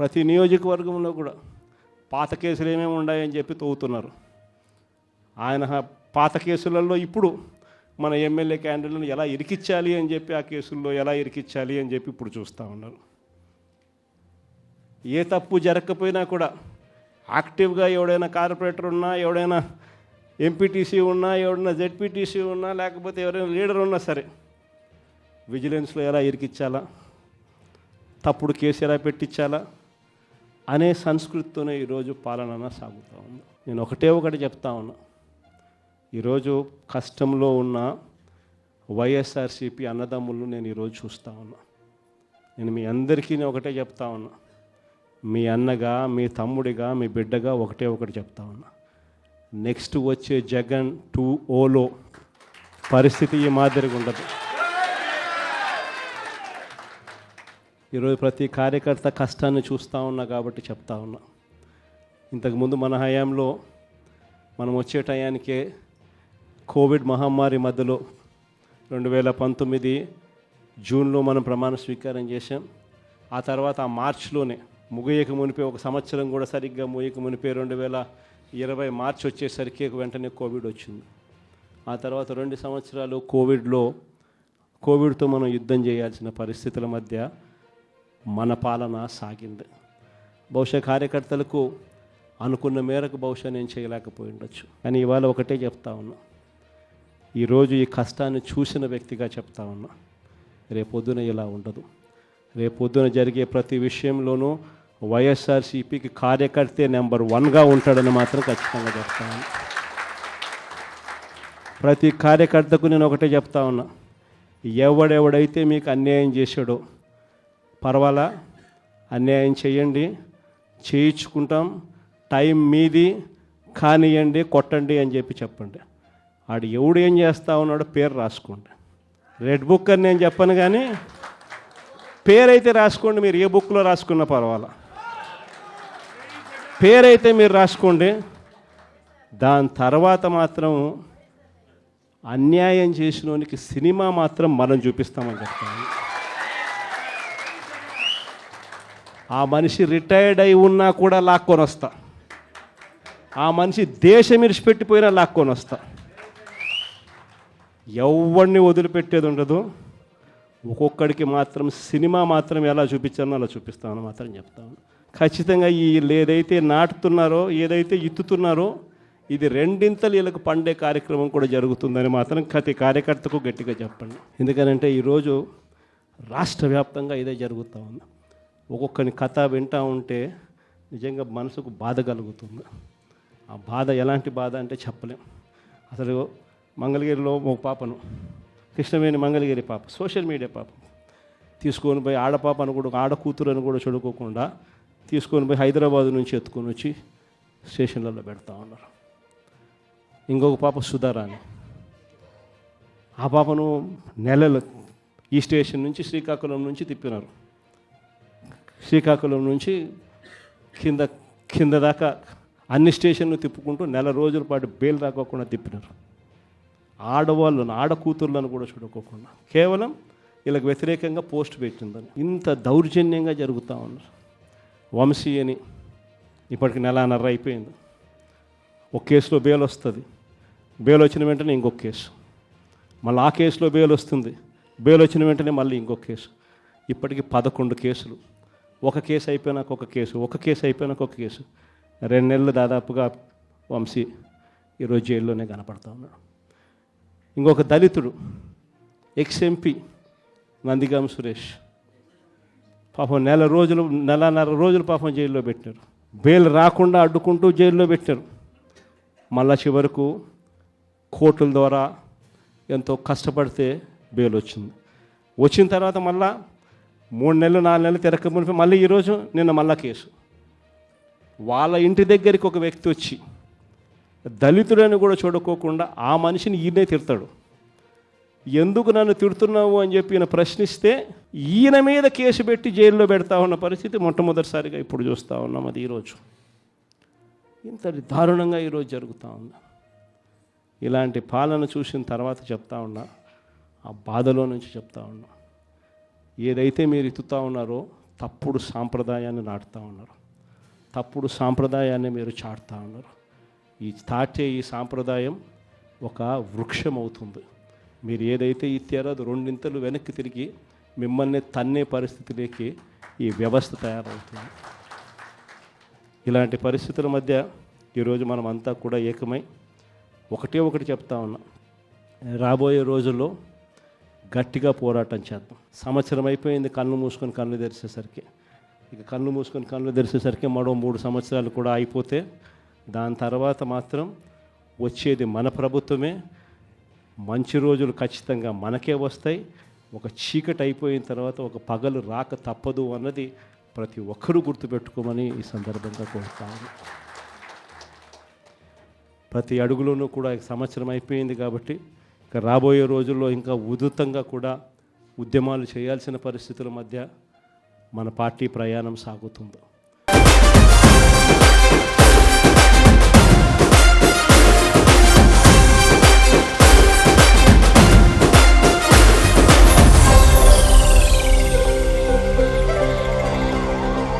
ప్రతి నియోజకవర్గంలో కూడా పాత కేసులు ఏమేమి ఉన్నాయని చెప్పి తవ్వుతున్నారు. ఆయన పాత కేసులలో ఇప్పుడు మన ఎమ్మెల్యే క్యాండిడేట్లను ఎలా ఇరికిచ్చాలి అని చెప్పి ఆ కేసుల్లో ఎలా ఇరికిచ్చాలి అని చెప్పి ఇప్పుడు చూస్తూ ఉన్నారు. ఏ తప్పు జరగకపోయినా కూడా యాక్టివ్గా ఎవడైనా కార్పొరేటర్ ఉన్నా ఎవడైనా ఎంపీటీసీ ఉన్నా ఎవడైనా జెడ్పీటీసీ ఉన్నా లేకపోతే ఎవరైనా లీడర్ ఉన్నా సరే విజిలెన్స్లో ఎలా ఇరికిచ్చాలా తప్పుడు కేసు ఎలా పెట్టించాలా? అనే సంస్కృతితోనే ఈరోజు పాలన సాగుతూ ఉంది. నేను ఒకటే ఒకటి చెప్తా ఉన్నా. ఈరోజు కష్టంలో ఉన్న వైఎస్ఆర్సీపీ అన్నదమ్ములను నేను ఈరోజు చూస్తూ ఉన్నా. నేను మీ అందరికీ నేను ఒకటే చెప్తా ఉన్నా. మీ అన్నగా మీ తమ్ముడిగా మీ బిడ్డగా ఒకటే ఒకటి చెప్తా ఉన్నా. నెక్స్ట్ వచ్చే జగన్ టూ ఓలో పరిస్థితి ఈ మాదిరిగా ఉండదు. ఈరోజు ప్రతి కార్యకర్త కష్టాన్ని చూస్తూ ఉన్నా కాబట్టి చెప్తా ఉన్నా. ఇంతకుముందు మన హయాంలో మనం వచ్చే టయానికే కోవిడ్ మహమ్మారి మధ్యలో రెండు వేల పంతొమ్మిది జూన్లో మనం ప్రమాణ స్వీకారం చేశాం. ఆ తర్వాత ఆ మార్చ్లోనే ముగియక మునిపే ఒక సంవత్సరం కూడా సరిగ్గా ముగియక మునిపే రెండు వేల ఇరవై మార్చ్ వచ్చేసరికి వెంటనే కోవిడ్ వచ్చింది. ఆ తర్వాత రెండు సంవత్సరాలు కోవిడ్లో కోవిడ్తో మనం యుద్ధం చేయాల్సిన పరిస్థితుల మధ్య మన పాలన సాగింది. బహుశా కార్యకర్తలకు అనుకున్న మేరకు బహుశా నేను చేయలేకపోయి ఉండొచ్చు కానీ ఇవాళ ఒకటే చెప్తా ఉన్నా. ఈరోజు ఈ కష్టాన్ని చూసిన వ్యక్తిగా చెప్తా ఉన్నా. రేపొద్దున ఇలా ఉండదు. రేపొద్దున జరిగే ప్రతి విషయంలోనూ వైఎస్ఆర్సీపీకి కార్యకర్తే నెంబర్ వన్గా ఉంటాడని మాత్రం ఖచ్చితంగా చెప్తా ఉన్నా. ప్రతి కార్యకర్తకు నేను ఒకటే చెప్తా ఉన్నా. ఎవడెవడైతే మీకు అన్యాయం చేశాడో పర్వాలా? అన్యాయం చేయండి. చేయించుకుంటాం. టైం మీది కానియండి కొట్టండి అని చెప్పి చెప్పండి. ఆడు ఎవడు ఏం చేస్తా ఉన్నాడో పేరు రాసుకోండి. రెడ్ బుక్ అని నేను చెప్పను కానీ పేరైతే రాసుకోండి మీరు ఏ బుక్లో రాసుకున్నా పర్వాలా. పేరైతే మీరు రాసుకోండి. దాని తర్వాత మాత్రం అన్యాయం చేసినోనికి సినిమా మాత్రం మనం చూపిస్తామని చెప్తాను. ఆ మనిషి రిటైర్డ్ అయి ఉన్నా కూడా లాక్కొని వస్తా. ఆ మనిషి దేశం విడిచిపెట్టిపోయినా లాక్కొని వస్తా. ఎవరిని వదిలిపెట్టేది ఉండదు. ఒక్కొక్కడికి మాత్రం సినిమా మాత్రం ఎలా చూపించానో అలా చూపిస్తామని మాత్రం చెప్తాను ఖచ్చితంగా ఈ ఏదైతే నాటుతున్నారో ఏదైతే ఇత్తుతున్నారో ఇది రెండింతలు వీళ్ళకి పండే కార్యక్రమం కూడా జరుగుతుందని మాత్రం ప్రతి కార్యకర్తకు గట్టిగా చెప్పండి. ఎందుకనంటే ఈరోజు రాష్ట్ర వ్యాప్తంగా ఇదే జరుగుతూ ఉంది. ఒక్కొక్కని కథ వింటూ ఉంటే నిజంగా మనసుకు బాధ కలుగుతుంది. ఆ బాధ ఎలాంటి బాధ అంటే చెప్పలేం. అసలు మంగళగిరిలో ఒక పాపను కృష్ణవేణి మంగళగిరి పాప సోషల్ మీడియా పాప. తీసుకొని పోయి ఆడపాపను కూడా ఆడ కూతురు అని కూడా చూడుకోకుండా తీసుకొని పోయి హైదరాబాద్ నుంచి ఎత్తుకొని వచ్చి స్టేషన్లలో పెడతా ఉన్నారు. ఇంకొక పాప సుధారాణి. ఆ పాపను నెలలు ఈ స్టేషన్ నుంచి శ్రీకాకుళం నుంచి తిప్పినారు. శ్రీకాకుళం నుంచి కింద కింద దాకా అన్ని స్టేషన్లు తిప్పుకుంటూ నెల రోజుల పాటు బెయిల్ రాకోకుండా తిప్పినారు. ఆడవాళ్ళను ఆడకూతుర్లను కూడా చూడకోకుండా. కేవలం వీళ్ళకి వ్యతిరేకంగా పోస్ట్ పెట్టిందని. ఇంత దౌర్జన్యంగా జరుగుతూ ఉన్నారు. వంశీ అని ఇప్పటికి నెలన్నర అయిపోయింది. ఒక కేసులో బెయిల్ వస్తుంది. బెయిల్ వచ్చిన వెంటనే ఇంకొక కేసు. మళ్ళీ ఆ కేసులో బెయిల్ వస్తుంది. బెయిల్ వచ్చిన వెంటనే మళ్ళీ ఇంకొక కేసు. ఇప్పటికి పదకొండు కేసులు. ఒక కేసు అయిపోయినాక ఒక కేసు ఒక కేసు అయిపోయినాక ఒక కేసు. రెండు నెలలు దాదాపుగా వంశీ ఈరోజు జైల్లోనే కనపడతా ఉన్నాడు. ఇంకొక దళితుడు ఎక్స్ ఎంపీ నందిగాం సురేష్ పాపం నెల రోజులు నెలన్నర రోజులు పాపం జైల్లో పెట్టారు. బెయిల్ రాకుండా అడ్డుకుంటూ జైల్లో పెట్టారు. మళ్ళా చివరకు కోర్టుల ద్వారా ఎంతో కష్టపడితే బెయిల్ వచ్చింది. వచ్చిన తర్వాత మళ్ళా మూడు నెలలు నాలుగు నెలలు తిరక మునిపి మళ్ళీ ఈరోజు నిన్న మళ్ళా కేసు. వాళ్ళ ఇంటి దగ్గరికి ఒక వ్యక్తి వచ్చి దళితుడని కూడా చూడకోకుండా ఆ మనిషిని ఈయనే తిడతాడు. ఎందుకు నన్ను తిడుతున్నావు? అని చెప్పి ఈయన ప్రశ్నిస్తే ఈయన మీద కేసు పెట్టి జైల్లో పెడతా ఉన్న పరిస్థితి మొట్టమొదటిసారిగా ఇప్పుడు చూస్తూ ఉన్నాం అది ఈరోజు ఇంత దారుణంగా ఈరోజు జరుగుతూ ఉంది? ఇలాంటి పాలన చూసిన తర్వాత చెప్తా ఉన్నా ఆ బాధలో నుంచి చెప్తా ఉన్నా. ఏదైతే మీరు ఎత్తుతూ ఉన్నారో తప్పుడు సాంప్రదాయాన్ని నాటుతూ ఉన్నారు. తప్పుడు సాంప్రదాయాన్ని మీరు చాటుతూ ఉన్నారు. ఈ తాటే ఈ సాంప్రదాయం ఒక వృక్షం అవుతుంది మీరు ఏదైతే ఇచ్చారో అది రెండింతలు వెనక్కి తిరిగి మిమ్మల్ని తన్నే పరిస్థితిలోకి ఈ వ్యవస్థ తయారవుతుంది. ఇలాంటి పరిస్థితుల మధ్య ఈరోజు మనం అంతా కూడా ఏకమై ఒకటే ఒకటి చెప్తా ఉన్నాం. రాబోయే రోజుల్లో గట్టిగా పోరాటం చేద్దాం. సంవత్సరం అయిపోయింది కళ్ళు మూసుకొని కళ్ళు తెరిచేసరికి. ఇక కళ్ళు మూసుకొని కళ్ళు తెరిచేసరికి మరో మూడు సంవత్సరాలు కూడా అయిపోతే దాని తర్వాత మాత్రం వచ్చేది మన ప్రభుత్వమే. మంచి రోజులు ఖచ్చితంగా మనకే వస్తాయి. ఒక చీకటి అయిపోయిన తర్వాత ఒక పగలు రాక తప్పదు అన్నది ప్రతి ఒక్కరూ గుర్తుపెట్టుకోమని ఈ సందర్భంగా కోరుతాను ప్రతి అడుగులోనూ కూడా సంవత్సరం అయిపోయింది కాబట్టి ఇంకా రాబోయే రోజుల్లో ఇంకా ఉధృతంగా కూడా ఉద్యమాలు చేయాల్సిన పరిస్థితుల మధ్య మన పార్టీ ప్రయాణం సాగుతుంది.